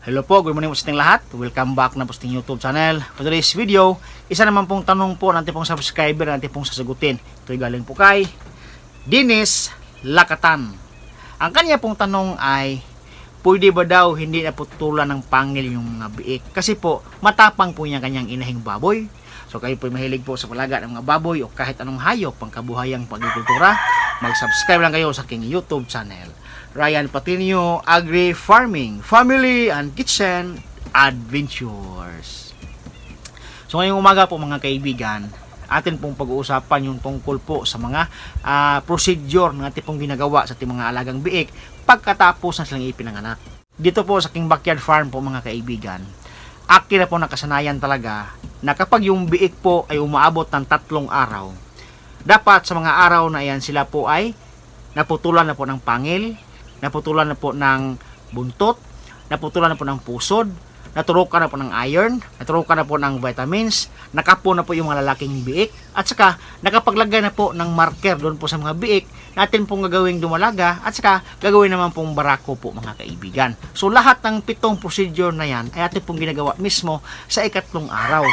Hello po, good morning po sa ating lahat. Welcome back na po sa ating YouTube channel. For today's video, isa naman pong tanong po natin pong subscriber natin pong sasagutin. Ito'y galing po kay Dinis Lakatan. Ang kanya pong tanong ay, pwede ba daw hindi naputulan ng pangil yung mga biik? Kasi po, matapang po niya kanyang inahing baboy. So kayo po mahilig po sa palaga ng mga baboy o kahit anong hayop pang kabuhayang pagkikultura, mag-subscribe lang kayo sa aking YouTube channel. Ryan Patinio Agri Farming, Family and Kitchen Adventures. So ngayong umaga po mga kaibigan, atin pong pag-uusapan yung tungkol po sa mga ah, procedure na ating pong ginagawa sa ating mga alagang biik pagkatapos na silang ipinanganak. Dito po sa aking backyard farm po mga kaibigan, akin na po nakasanayan talaga na kapag yung biik po ay umaabot ng tatlong araw, dapat sa mga araw na yan sila po ay naputulan na po ng pangil, naputulan na po ng buntot, naputulan na po ng pusod, naturukan na po ng iron, naturukan na po ng vitamins, nakapo na po yung mga lalaking biik, at saka nakapaglagay na po ng marker doon po sa mga biik natin pong gagawing dumalaga, at saka gagawin naman pong barako po mga kaibigan. So lahat ng pitong procedure na yan ay atin pong ginagawa mismo sa ikatlong araw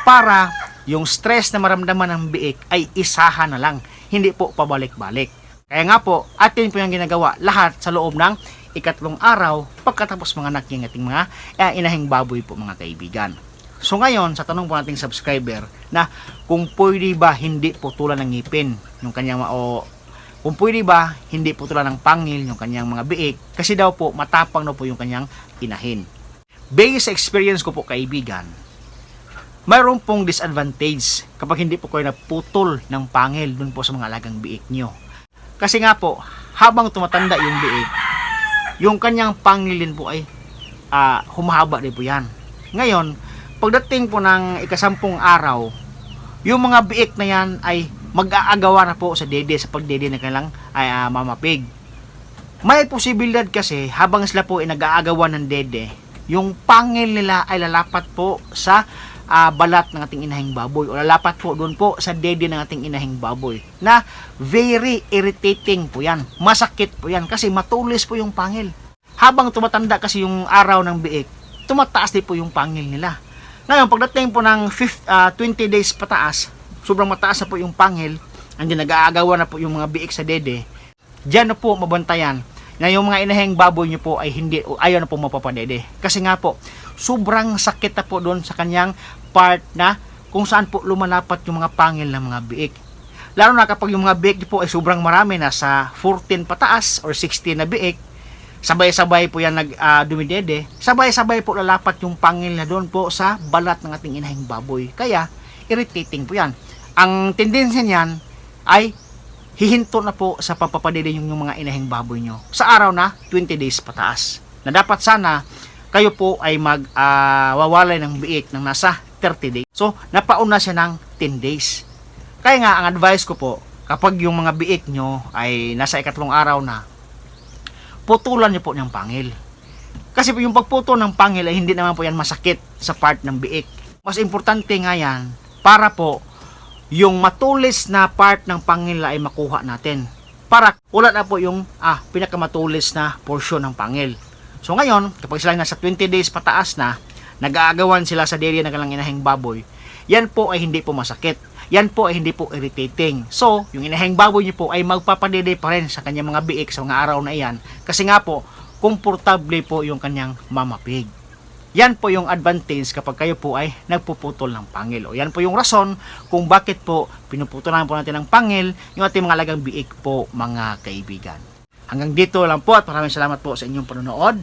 para yung stress na maramdaman ng biik ay isahan na lang, hindi po pabalik-balik. Kaya nga po, atin po yung ginagawa lahat sa loob ng ikatlong araw pagkatapos mga anak yung ating mga eh, inahing baboy po mga kaibigan. So ngayon, sa tanong po nating subscriber na kung pwede ba hindi putulan ng ngipin yung kanyang o kung pwede ba hindi putulan ng pangil yung kanyang mga biik kasi daw po matapang na po yung kanyang inahin. Based sa experience ko po kaibigan, mayroon pong disadvantage kapag hindi po kayo naputol ng pangil dun po sa mga alagang biik nyo. Kasi nga po, habang tumatanda yung biik, yung kanyang pangilin po ay ah, humahaba din po yan. Ngayon, pagdating po ng ikasampung araw, yung mga biik na yan ay mag-aagawa na po sa dede sa pagdede ng kanilang ay, ah, mamapig. May posibilidad kasi habang sila po ay nag-aagawan ng dede, yung pangil nila ay lalapat po sa ah, balat ng ating inahing baboy o lalapat po doon po sa dede ng ating inahing baboy na very irritating po yan. Masakit po yan kasi matulis po yung pangil. Habang tumatanda kasi yung araw ng biik, tumataas din po yung pangil nila. Ngayon, pagdating po ng fif- ah, 20 days pataas, sobrang mataas na po yung pangil, hindi nag-aagawa na po yung mga biik sa dede, Diyan na po mabantayan na yung mga inahing baboy nyo po ay hindi ayaw na po mapapadede. Kasi nga po, sobrang sakit na po doon sa kanyang part na kung saan po lumalapat yung mga pangil ng mga biik. Lalo na kapag yung mga biik po ay sobrang marami na sa 14 pataas or 16 na biik, sabay-sabay po yan nag ah, dumidede, sabay-sabay po lalapat yung pangil na doon po sa balat ng ating inahing baboy. Kaya, irritating po yan. Ang tendensya niyan ay hihinto na po sa papapadede yung, yung mga inahing baboy nyo sa araw na 20 days pataas. Na dapat sana kayo po ay mag ah, wawalay ng biik ng nasa 30 days. So, napauna siya ng 10 days. Kaya nga, ang advice ko po, kapag yung mga biik nyo ay nasa ikatlong araw na, putulan nyo po ng pangil. Kasi po yung pagputol ng pangil ay hindi naman po yan masakit sa part ng biik. Mas importante nga yan para po yung matulis na part ng pangil ay makuha natin. Para wala na po yung ah, pinakamatulis na portion ng pangil. So ngayon, kapag sila nasa 20 days pataas na, nag-aagawan sila sa dairy ng kanilang inahing baboy, yan po ay hindi po masakit. Yan po ay hindi po irritating. So, yung inahing baboy niyo po ay magpapadede pa rin sa kanyang mga biik sa mga araw na iyan. Kasi nga po, komportable po yung kanyang mamapig. Yan po yung advantage kapag kayo po ay nagpuputol ng pangil. O yan po yung rason kung bakit po pinuputulan po natin ng pangil yung ating mga lagang biik po mga kaibigan. Hanggang dito lang po at maraming salamat po sa inyong panonood.